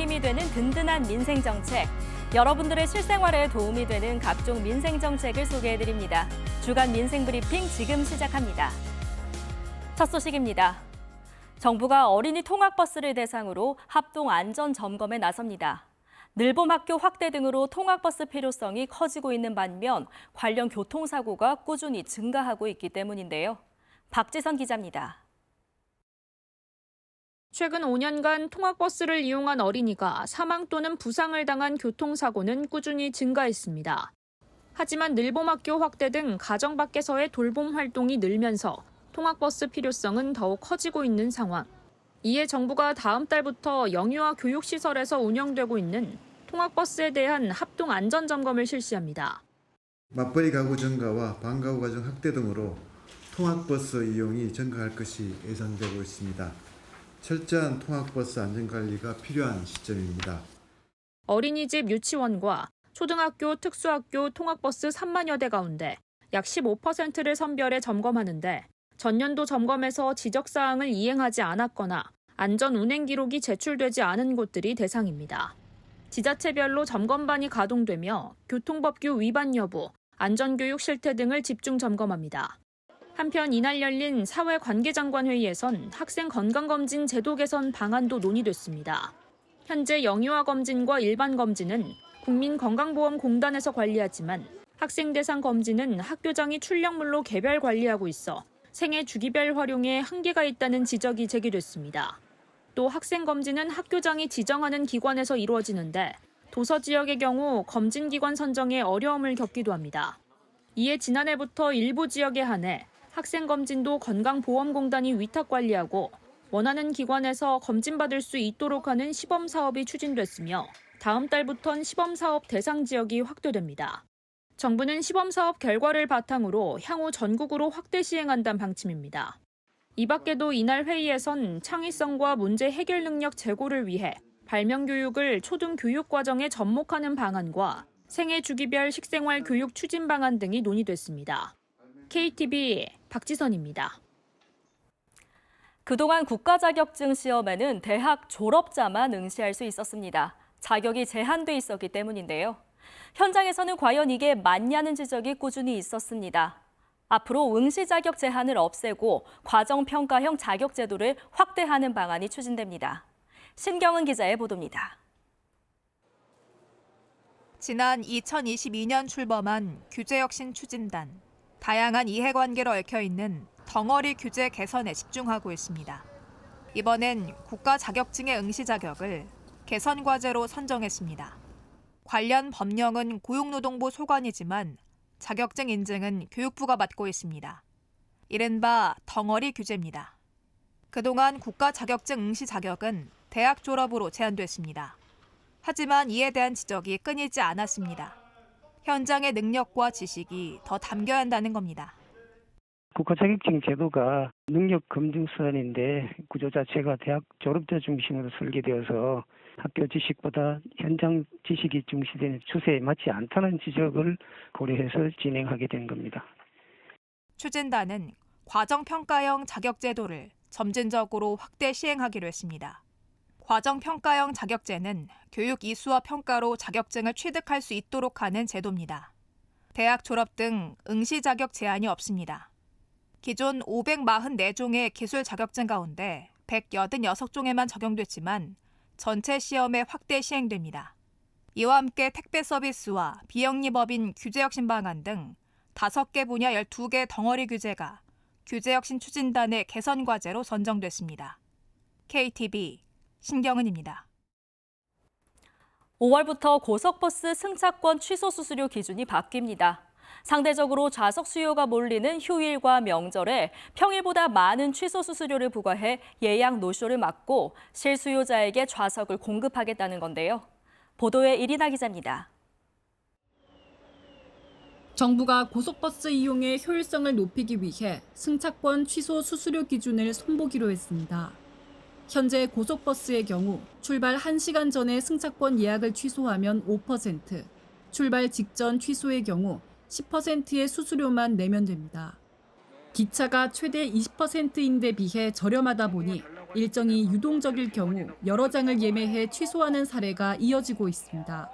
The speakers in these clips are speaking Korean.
힘이 되는 든든한 민생 정책. 여러분들의 실생활에 도움이 되는 각종 민생 정책을 소개해 드립니다. 주간 민생 브리핑 지금 시작합니다. 첫 소식입니다. 정부가 어린이 통학버스를 대상으로 합동 안전 점검에 나섭니다. 늘봄 학교 확대 등으로 통학버스 필요성이 커지고 있는 반면 관련 교통사고가 꾸준히 증가하고 있기 때문인데요. 박지선 기자입니다. 최근 5년간 통학버스를 이용한 어린이가 사망 또는 부상을 당한 교통사고는 꾸준히 증가했습니다. 하지만 늘봄학교 확대 등 가정 밖에서의 돌봄 활동이 늘면서 통학버스 필요성은 더욱 커지고 있는 상황. 이에 정부가 다음 달부터 영유아 교육시설에서 운영되고 있는 통학버스에 대한 합동 안전점검을 실시합니다. 맞벌이 가구 증가와 방과후 가정 확대 등으로 통학버스 이용이 증가할 것이 예상되고 있습니다. 철저한 통학버스 안전관리가 필요한 시점입니다. 어린이집 유치원과 초등학교, 특수학교 통학버스 3만여 대 가운데 약 15%를 선별해 점검하는데 전년도 점검에서 지적사항을 이행하지 않았거나 안전 운행 기록이 제출되지 않은 곳들이 대상입니다. 지자체별로 점검반이 가동되며 교통법규 위반 여부, 안전교육 실태 등을 집중 점검합니다. 한편 이날 열린 사회관계장관 회의에선 학생 건강검진 제도 개선 방안도 논의됐습니다. 현재 영유아 검진과 일반 검진은 국민건강보험공단에서 관리하지만 학생 대상 검진은 학교장이 출력물로 개별 관리하고 있어 생애 주기별 활용에 한계가 있다는 지적이 제기됐습니다. 또 학생 검진은 학교장이 지정하는 기관에서 이루어지는데 도서 지역의 경우 검진 기관 선정에 어려움을 겪기도 합니다. 이에 지난해부터 일부 지역에 한해 학생 검진도 건강보험공단이 위탁 관리하고 원하는 기관에서 검진받을 수 있도록 하는 시범 사업이 추진됐으며 다음 달부턴 시범 사업 대상 지역이 확대됩니다. 정부는 시범 사업 결과를 바탕으로 향후 전국으로 확대 시행한다는 방침입니다. 이 밖에도 이날 회의에선 창의성과 문제 해결 능력 제고를 위해 발명 교육을 초등 교육 과정에 접목하는 방안과 생애 주기별 식생활 교육 추진 방안 등이 논의됐습니다. KTV 박지선입니다. 그동안 국가 자격증 시험에는 대학 졸업자만 응시할 수 있었습니다. 자격이 제한돼 있었기 때문인데요. 현장에서는 과연 이게 맞냐는 지적이 꾸준히 있었습니다. 앞으로 응시 자격 제한을 없애고 과정 평가형 자격 제도를 확대하는 방안이 추진됩니다. 신경은 기자의 보도입니다. 지난 2022년 출범한 규제혁신 추진단. 다양한 이해관계로 얽혀 있는 덩어리 규제 개선에 집중하고 있습니다. 이번엔 국가 자격증의 응시 자격을 개선 과제로 선정했습니다. 관련 법령은 고용노동부 소관이지만 자격증 인증은 교육부가 맡고 있습니다. 이른바 덩어리 규제입니다. 그동안 국가 자격증 응시 자격은 대학 졸업으로 제한됐습니다. 하지만 이에 대한 지적이 끊이지 않았습니다. 현장의 능력과 지식이 더 담겨야 한다는 겁니다. 국가 자격증 제도가 능력 검증 수단인데 구조 자체가 대학 졸업자 중심으로 설계되어서 학교 지식보다 현장 지식이 중시되는 추세에 맞지 않다는 지적을 고려해서 진행하게 된 겁니다. 추진단은 과정 평가형 자격 제도를 점진적으로 확대 시행하기로 했습니다. 과정평가형 자격제는 교육 이수와 평가로 자격증을 취득할 수 있도록 하는 제도입니다. 대학 졸업 등 응시 자격 제한이 없습니다. 기존 544종의 기술 자격증 가운데 186종에만 적용됐지만 전체 시험에 확대 시행됩니다. 이와 함께 택배 서비스와 비영리법인 규제혁신 방안 등 5개 분야 12개 덩어리 규제가 규제혁신 추진단의 개선 과제로 선정됐습니다. KTV 신경은입니다. 5월부터 고속버스 승차권 취소 수수료 기준이 바뀝니다. 상대적으로 좌석 수요가 몰리는 휴일과 명절에 평일보다 많은 취소 수수료를 부과해 예약 노쇼를 막고 실수요자에게 좌석을 공급하겠다는 건데요. 보도에 이리나 기자입니다. 정부가 고속버스 이용의 효율성을 높이기 위해 승차권 취소 수수료 기준을 손보기로 했습니다. 현재 고속버스의 경우 출발 1시간 전에 승차권 예약을 취소하면 5%, 출발 직전 취소의 경우 10%의 수수료만 내면 됩니다. 기차가 최대 20%인 데 비해 저렴하다 보니 일정이 유동적일 경우 여러 장을 예매해 취소하는 사례가 이어지고 있습니다.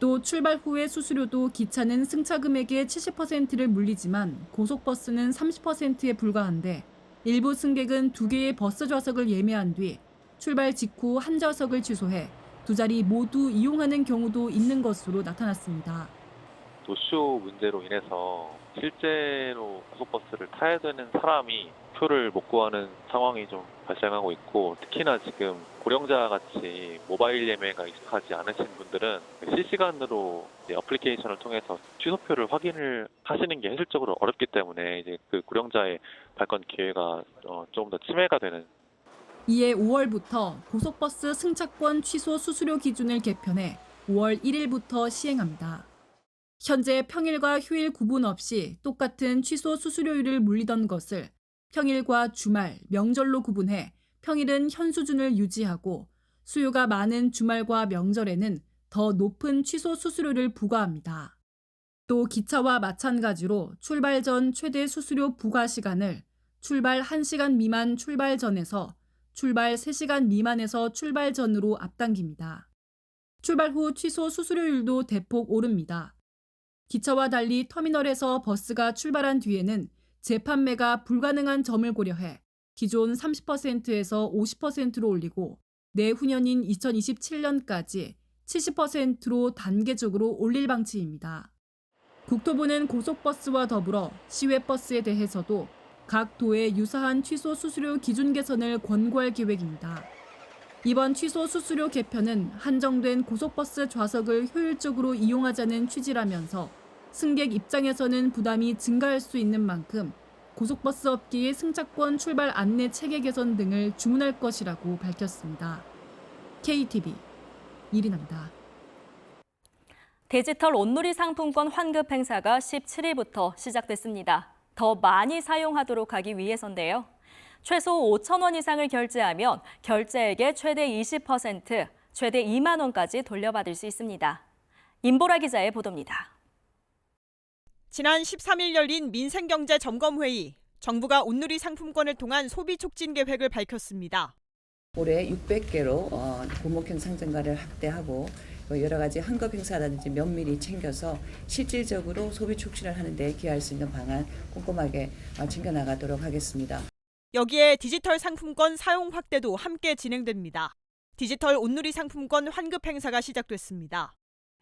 또 출발 후의 수수료도 기차는 승차 금액의 70%를 물리지만 고속버스는 30%에 불과한데 일부 승객은 두 개의 버스 좌석을 예매한 뒤 출발 직후 한 좌석을 취소해 두 자리 모두 이용하는 경우도 있는 것으로 나타났습니다. 노쇼 문제로 인해서 실제로 고속버스를 타야 되는 사람이 표를 못 구하는 상황이 좀 발생하고 있고 특히나 지금 고령자 같이 모바일 예매가 익숙하지 않으신 분들은 실시간으로 이제 어플리케이션을 통해서 취소표를 확인을 하시는 게 현실적으로 어렵기 때문에 이제 그 고령자의 발권 기회가 어, 조금 더 침해가 되는 이에 5월부터 고속버스 승차권 취소 수수료 기준을 개편해 5월 1일부터 시행합니다. 현재 평일과 휴일 구분 없이 똑같은 취소 수수료율을 물리던 것을 평일과 주말, 명절로 구분해 평일은 현 수준을 유지하고 수요가 많은 주말과 명절에는 더 높은 취소 수수료를 부과합니다. 또 기차와 마찬가지로 출발 전 최대 수수료 부과 시간을 출발 1시간 미만 출발 전에서 출발 3시간 미만에서 출발 전으로 앞당깁니다. 출발 후 취소 수수료율도 대폭 오릅니다. 기차와 달리 터미널에서 버스가 출발한 뒤에는 재판매가 불가능한 점을 고려해 기존 30%에서 50%로 올리고 내후년인 2027년까지 70%로 단계적으로 올릴 방침입니다. 국토부는 고속버스와 더불어 시외버스에 대해서도 각 도에 유사한 취소 수수료 기준 개선을 권고할 계획입니다. 이번 취소 수수료 개편은 한정된 고속버스 좌석을 효율적으로 이용하자는 취지라면서 승객 입장에서는 부담이 증가할 수 있는 만큼 고속버스 업계의 승차권 출발 안내 체계 개선 등을 주문할 것이라고 밝혔습니다. KTV 이리납니다. 디지털 온누리 상품권 환급 행사가 17일부터 시작됐습니다. 더 많이 사용하도록 하기 위해서인데요. 최소 5천 원 이상을 결제하면 결제액의 최대 20%, 최대 2만 원까지 돌려받을 수 있습니다. 임보라 기자의 보도입니다. 지난 13일 열린 민생경제 점검회의, 정부가 온누리 상품권을 통한 소비 촉진 계획을 밝혔습니다. 올해 600개로 어, 고목형 상점가를 확대하고 또 여러 가지 환급 행사라든지 면밀히 챙겨서 실질적으로 소비 촉진을 하는 데 기여할 수 있는 방안 꼼꼼하게 어, 챙겨 나가도록 하겠습니다. 여기에 디지털 상품권 사용 확대도 함께 진행됩니다. 디지털 온누리 상품권 환급 행사가 시작됐습니다.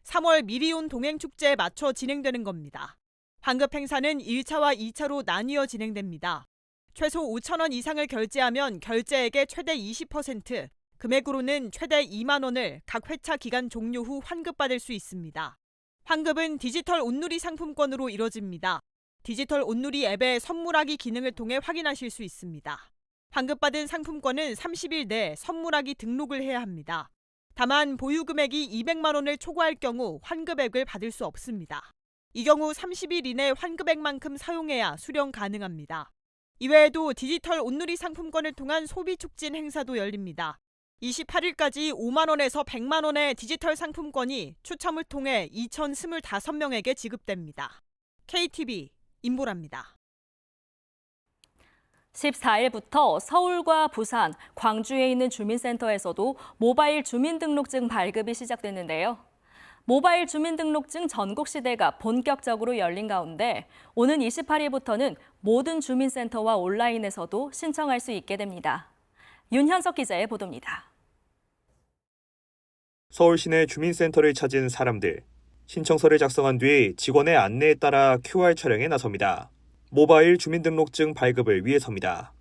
3월 미리온 동행 축제에 맞춰 진행되는 겁니다. 환급 행사는 1차와 2차로 나뉘어 진행됩니다. 최소 5천 원 이상을 결제하면 결제액의 최대 20%, 금액으로는 최대 2만 원을 각 회차 기간 종료 후 환급받을 수 있습니다. 환급은 디지털 온누리 상품권으로 이뤄집니다. 디지털 온누리 앱의 선물하기 기능을 통해 확인하실 수 있습니다. 환급받은 상품권은 30일 내에 선물하기 등록을 해야 합니다. 다만 보유 금액이 200만 원을 초과할 경우 환급액을 받을 수 없습니다. 이 경우 30일 이내 환급액만큼 사용해야 수령 가능합니다. 이외에도 디지털 온누리 상품권을 통한 소비 촉진 행사도 열립니다. 28일까지 5만 원에서 100만 원의 디지털 상품권이 추첨을 통해 2,025명에게 지급됩니다. KTV 임보라입니다. 14일부터 서울과 부산, 광주에 있는 주민센터에서도 모바일 주민등록증 발급이 시작됐는데요. 모바일 주민등록증 전국 시대가 본격적으로 열린 가운데 오는 28일부터는 모든 주민센터와 온라인에서도 신청할 수 있게 됩니다. 윤현석 기자의 보도입니다. 서울 시내 주민센터를 찾은 사람들. 신청서를 작성한 뒤 직원의 안내에 따라 QR 촬영에 나섭니다. 모바일 주민등록증 발급을 위해서입니다.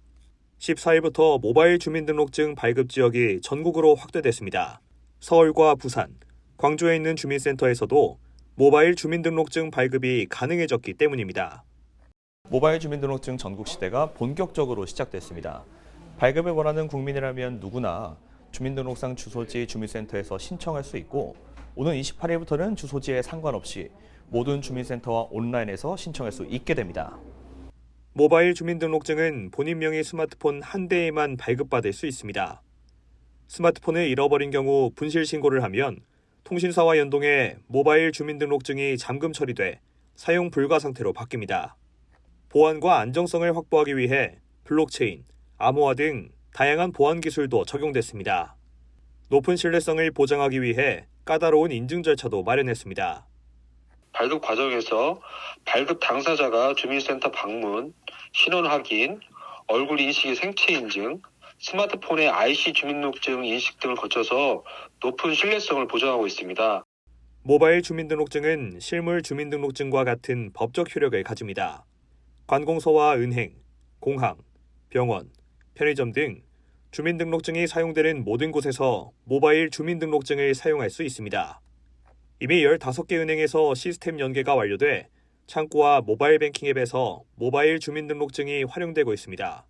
14일부터 모바일 주민등록증 발급 지역이 전국으로 확대됐습니다. 서울과 부산, 광주에 있는 주민센터에서도 모바일 주민등록증 발급이 가능해졌기 때문입니다. 모바일 주민등록증 전국 시대가 본격적으로 시작됐습니다. 발급을 원하는 국민이라면 누구나 주민등록상 주소지 주민센터에서 신청할 수 있고 오는 28일부터는 주소지에 상관없이 모든 주민센터와 온라인에서 신청할 수 있게 됩니다. 모바일 주민등록증은 본인 명의 스마트폰 한 대에만 발급받을 수 있습니다. 스마트폰을 잃어버린 경우 분실 신고를 하면 통신사와 연동해 모바일 주민등록증이 잠금 처리돼 사용 불가 상태로 바뀝니다. 보안과 안정성을 확보하기 위해 블록체인, 암호화 등 다양한 보안 기술도 적용됐습니다. 높은 신뢰성을 보장하기 위해 까다로운 인증 절차도 마련했습니다. 발급 과정에서 발급 당사자가 주민센터 방문, 신원 확인, 얼굴 인식의 생체 인증, 스마트폰의 IC 주민등록증 인식 등을 거쳐서 높은 신뢰성을 보장하고 있습니다. 모바일 주민등록증은 실물 주민등록증과 같은 법적 효력을 가집니다. 관공서와 은행, 공항, 병원, 편의점 등 주민등록증이 사용되는 모든 곳에서 모바일 주민등록증을 사용할 수 있습니다. 이미 15개 은행에서 시스템 연계가 완료돼 창구와 모바일 뱅킹 앱에서 모바일 주민등록증이 활용되고 있습니다.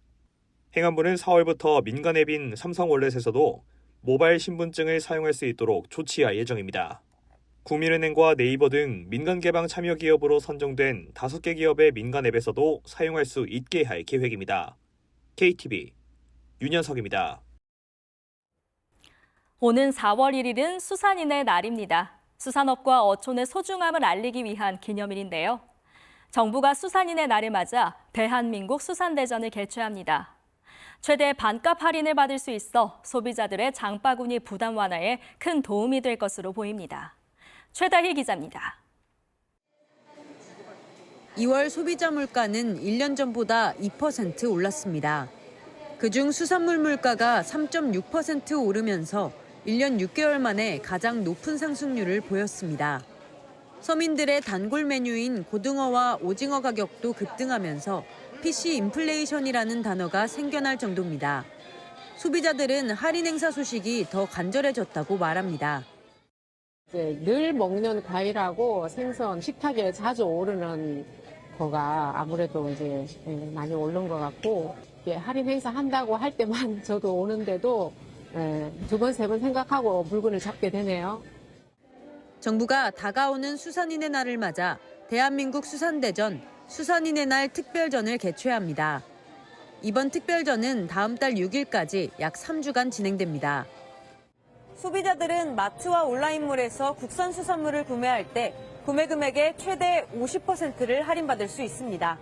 행안부는 4월부터 민간 앱인 삼성월렛에서도 모바일 신분증을 사용할 수 있도록 조치할 예정입니다. 국민은행과 네이버 등 민간 개방 참여 기업으로 선정된 5개 기업의 민간 앱에서도 사용할 수 있게 할 계획입니다. KTV 윤현석입니다. 오는 4월 1일은 수산인의 날입니다. 수산업과 어촌의 소중함을 알리기 위한 기념일인데요. 정부가 수산인의 날을 맞아 대한민국 수산대전을 개최합니다. 최대 반값 할인을 받을 수 있어 소비자들의 장바구니 부담 완화에 큰 도움이 될 것으로 보입니다. 최다희 기자입니다. 2월 소비자 물가는 1년 전보다 2% 올랐습니다. 그중 수산물 물가가 3.6% 오르면서 1년 6개월 만에 가장 높은 상승률을 보였습니다. 서민들의 단골 메뉴인 고등어와 오징어 가격도 급등하면서 PC 인플레이션이라는 단어가 생겨날 정도입니다. 소비자들은 할인 행사 소식이 더 간절해졌다고 말합니다. 이제 늘 먹는 과일하고 생선, 식탁에 자주 오르는 거가 아무래도 이제 예, 많이 오른 것 같고 이게 할인 행사 한다고 할 때만 저도 오는데도 예, 두 번, 세 번 생각하고 물건을 잡게 되네요. 정부가 다가오는 수산인의 날을 맞아 대한민국 수산대전 수산인의 날 특별전을 개최합니다. 이번 특별전은 다음 달 6일까지 약 3주간 진행됩니다. 소비자들은 마트와 온라인몰에서 국산 수산물을 구매할 때 구매 금액의 최대 50%를 할인받을 수 있습니다.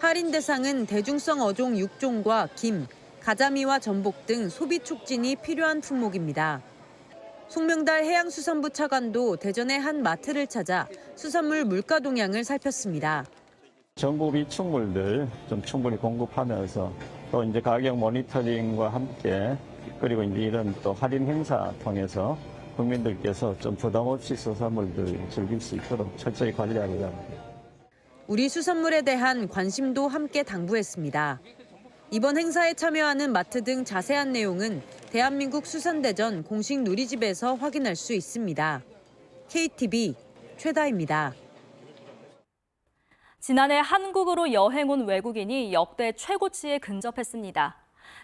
할인 대상은 대중성 어종 6종과 김, 가자미와 전복 등 소비 촉진이 필요한 품목입니다. 송명달 해양수산부 차관도 대전의 한 마트를 찾아 수산물 물가 동향을 살폈습니다. 전국 비축물들 좀 충분히 공급하면서 또 이제 가격 모니터링과 함께 그리고 이제 이런 또 할인 행사 통해서 국민들께서 좀 부담 없이 수산물들 즐길 수 있도록 철저히 관리하고자 합니다. 우리 수산물에 대한 관심도 함께 당부했습니다. 이번 행사에 참여하는 마트 등 자세한 내용은 대한민국 수산대전 공식 누리집에서 확인할 수 있습니다. KTV 최다입니다. 지난해 한국으로 여행 온 외국인이 역대 최고치에 근접했습니다.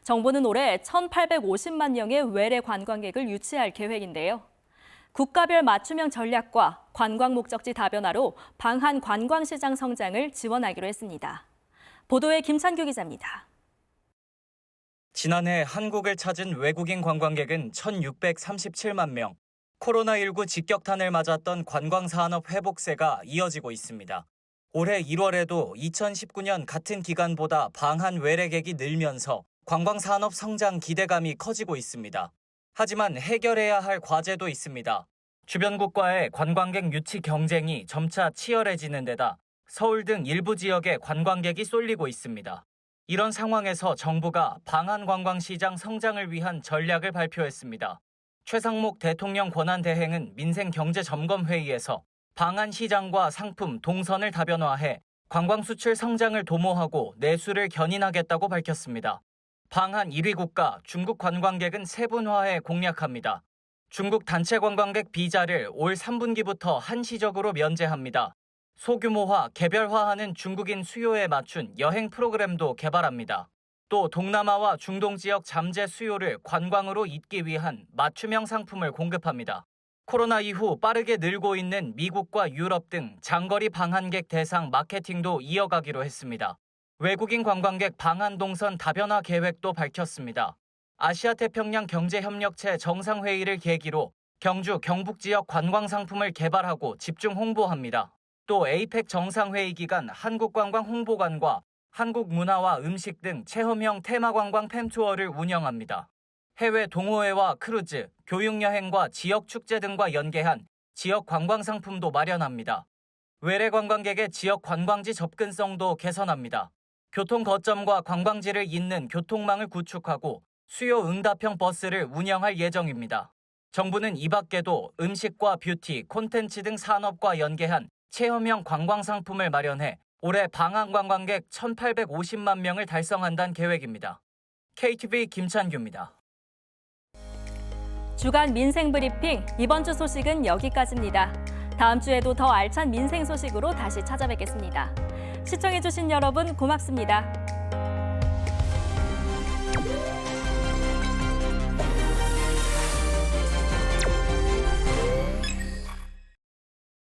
정부는 올해 1,850만 명의 외래 관광객을 유치할 계획인데요. 국가별 맞춤형 전략과 관광 목적지 다변화로 방한 관광시장 성장을 지원하기로 했습니다. 보도에 김찬규 기자입니다. 지난해 한국을 찾은 외국인 관광객은 1,637만 명. 코로나19 직격탄을 맞았던 관광산업 회복세가 이어지고 있습니다. 올해 1월에도 2019년 같은 기간보다 방한 외래객이 늘면서 관광산업 성장 기대감이 커지고 있습니다. 하지만 해결해야 할 과제도 있습니다. 주변국과의 관광객 유치 경쟁이 점차 치열해지는 데다 서울 등 일부 지역에 관광객이 쏠리고 있습니다. 이런 상황에서 정부가 방한 관광시장 성장을 위한 전략을 발표했습니다. 최상목 대통령 권한대행은 민생경제점검회의에서 방한 시장과 상품, 동선을 다변화해 관광 수출 성장을 도모하고 내수를 견인하겠다고 밝혔습니다. 방한 1위 국가 중국 관광객은 세분화에 공략합니다. 중국 단체 관광객 비자를 올 3분기부터 한시적으로 면제합니다. 소규모화, 개별화하는 중국인 수요에 맞춘 여행 프로그램도 개발합니다. 또 동남아와 중동 지역 잠재 수요를 관광으로 잇기 위한 맞춤형 상품을 공급합니다. 코로나 이후 빠르게 늘고 있는 미국과 유럽 등 장거리 방한객 대상 마케팅도 이어가기로 했습니다. 외국인 관광객 방한 동선 다변화 계획도 밝혔습니다. 아시아 태평양 경제협력체 정상회의를 계기로 경주 경북 지역 관광 상품을 개발하고 집중 홍보합니다. 또 에이펙 정상회의 기간 한국관광 홍보관과 한국 문화와 음식 등 체험형 테마관광 팸투어를 운영합니다. 해외 동호회와 크루즈, 교육여행과 지역 축제 등과 연계한 지역 관광 상품도 마련합니다. 외래 관광객의 지역 관광지 접근성도 개선합니다. 교통 거점과 관광지를 잇는 교통망을 구축하고 수요 응답형 버스를 운영할 예정입니다. 정부는 이 밖에도 음식과 뷰티, 콘텐츠 등 산업과 연계한 체험형 관광 상품을 마련해 올해 방한 관광객 1,850만 명을 달성한다는 계획입니다. KTV 김찬규입니다. 주간 민생 브리핑 이번 주 소식은 여기까지입니다. 다음 주에도 더 알찬 민생 소식으로 다시 찾아뵙겠습니다. 시청해주신 여러분 고맙습니다.